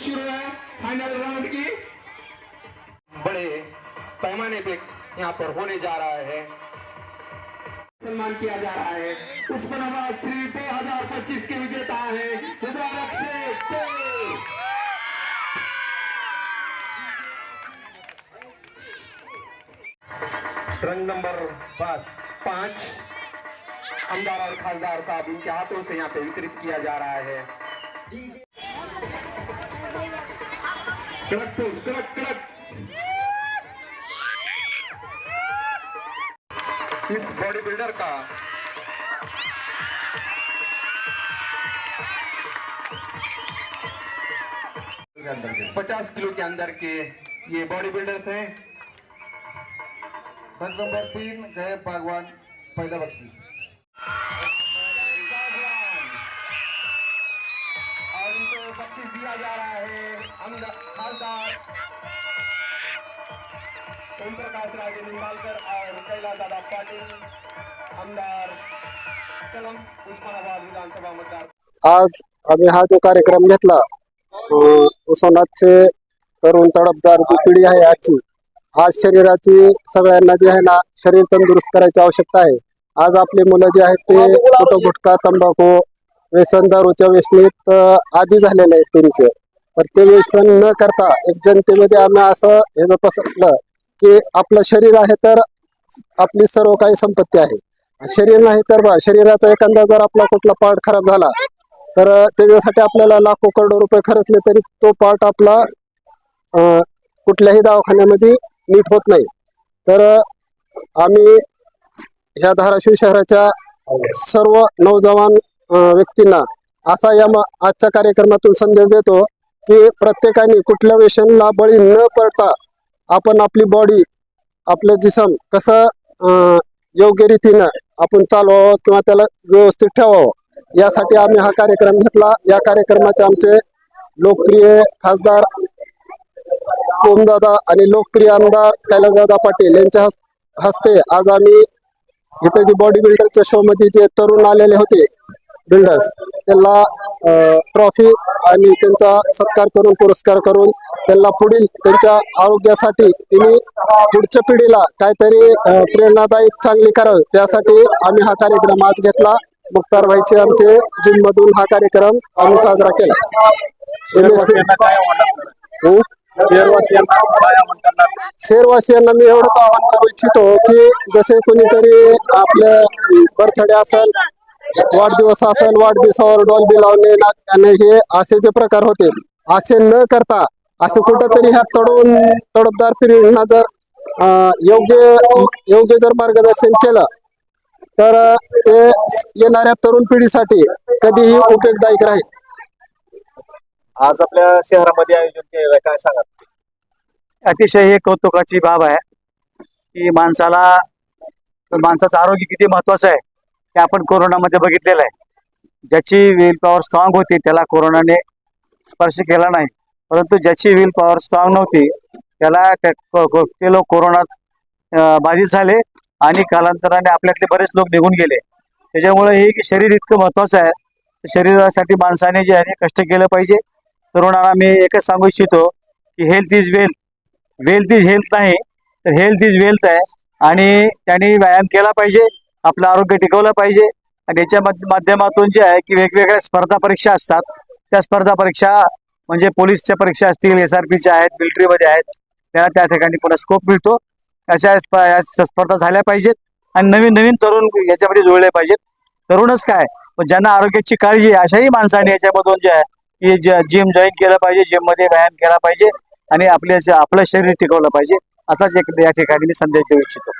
शुरू है final round की। बड़े पैमाने पे यहाँ पर होने जा रहा है। सम्मान किया जा रहा है। उस्मानाबाद श्री 2025 के विजेता है मुबारक शेख रंग नंबर पाँच पाँच। आमदार और खासदार साहब इनके हाथों से यहाँ पे वितरित किया जा रहा है। कड़क पोज कड़क कड़क इस बॉडी बिल्डर का पचास किलो के अंदर के ये बॉडी बिल्डर्स हैं नंबर तीन गए बागवान पहला बख्शीस साक्षी दिया जा रहा है। अंदर खासदार ओम प्रकाश राजे निंबालकर और कैला दादा पाटिल आमदार कलम उस्मानाबाद विधानसभा मतदार आज आम्ही हा जो कार्यक्रम घेतला अं, उस्मानाबादचे तरुण तडपदार जी पिढी आहे आजची आज शरीराची सगळ्यांना जे आहे ना शरीर तंदुरुस्त करायची आवश्यकता आहे. आज आपली मुलं जी आहेत ते कुठं गुटखा तंबाखू व्यसन दारूच्या व्यसनीत आधी झालेलं आहे आहेत त्यांचे. तर ते व्यसन न करता एक जनतेमध्ये आम्ही असं हे जर पसरलं की आपलं शरीर आहे तर आपली सर्व काही संपत्ती आहे. शरीर नाही तर बा शरीराचा एखादा जर आपला कुठला पार्ट खराब झाला तर त्याच्यासाठी आपल्याला लाखो करोडो रुपये खर्चले तरी तो पार्ट आपला कुठल्याही दवाखान्यामध्ये नीट होत नाही. तर आम्ही ह्या धाराशिव शहराच्या सर्व नौजवान व्यक्तींना असा या आजच्या कार्यक्रमातून संदेश देतो की प्रत्येकाने कुठल्या व्यसनला बळी न पडता आपण आपली बॉडी आपलं जिसम कसं योग्य रीतीनं आपण चालवावं किंवा त्याला व्यवस्थित ठेवावं यासाठी आम्ही हा कार्यक्रम घेतला. या कार्यक्रमाचे आमचे लोकप्रिय खासदार ओमदादा आणि लोकप्रिय आमदार कैलासदादा पाटील यांच्या हस्ते आज आम्ही इथे जे बॉडी बिल्डरच्या शो मध्ये जे तरुण आलेले होते बिल्डर्स त्यांना ट्रॉफी आणि त्यांचा सत्कार करून पुरस्कार करून त्यांना पुढील त्यांच्या आरोग्यासाठी त्यांनी पुढच्या पिढीला काहीतरी प्रेरणादायक चांगली करावी. त्यासाठी आम्ही हा कार्यक्रम आज घेतला. मुक्तार भाईचे आमचे जिम मधून हा कार्यक्रम आम्ही साजरा केला. हो? शेरवासियांना मी एवढंच आवाहन करू इच्छितो की जसे कोणीतरी आपलं बर्थडे असेल वाढदिवस असेल वाढदिवसावर डॉल्बी लावणे नाच गाणे हे असे जे प्रकार होते असे न करता असे कुठंतरी ह्या तडून तडफदार पिढींना जर योग्य योग्य जर मार्गदर्शन केलं तर ते येणाऱ्या तरुण पिढीसाठी कधीही उपयोगदायक राहील. आज आपल्या शहरामध्ये आयोजन केलेलं काय सांगा अतिशय हे कौतुकाची बाब आहे की माणसाला माणसाचं आरोग्य किती महत्वाचं आहे ते आपण कोरोनामध्ये बघितलेलं आहे. ज्याची विल पॉवर स्ट्रॉंग होती त्याला कोरोनाने स्पर्श केला नाही. परंतु ज्याची विल पॉवर स्ट्रॉंग नव्हती त्याला ते लोक कोरोनात बाधित झाले आणि कालांतराने आपल्यातले बरेच लोक निघून गेले. त्याच्यामुळे हे की शरीर इतकं महत्वाचं आहे शरीरासाठी माणसाने जे आहे कष्ट केलं पाहिजे. तरुणांना मी एकच सांगू इच्छितो की health is wealth wealth is health नाही तर हेल्थ इज वेल्थ आहे आणि त्यांनी व्यायाम केला पाहिजे. आपलं आरोग्य टिकवलं पाहिजे. आणि याच्या माध्यमातून जे आहे की वेगवेगळ्या स्पर्धा परीक्षा असतात. त्या स्पर्धा परीक्षा म्हणजे पोलीसच्या परीक्षा असतील एस आर पीच्या आहेत मिलिटरीमध्ये आहेत. त्यांना त्या ठिकाणी पुन्हा स्कोप मिळतो. अशा स्पर्धा झाल्या पाहिजेत. आणि नवीन नवीन तरुण याच्यामध्ये जुळले पाहिजेत. तरुणच काय? पण ज्यांना आरोग्याची काळजी आहे अशाही माणसाने याच्यामधून जे आहे की जिम जॉईन केलं पाहिजे जिममध्ये व्यायाम केला पाहिजे. आणि आपले आपलं शरीर टिकवलं पाहिजे. असाच एक या ठिकाणी मी संदेश देऊ इच्छितो.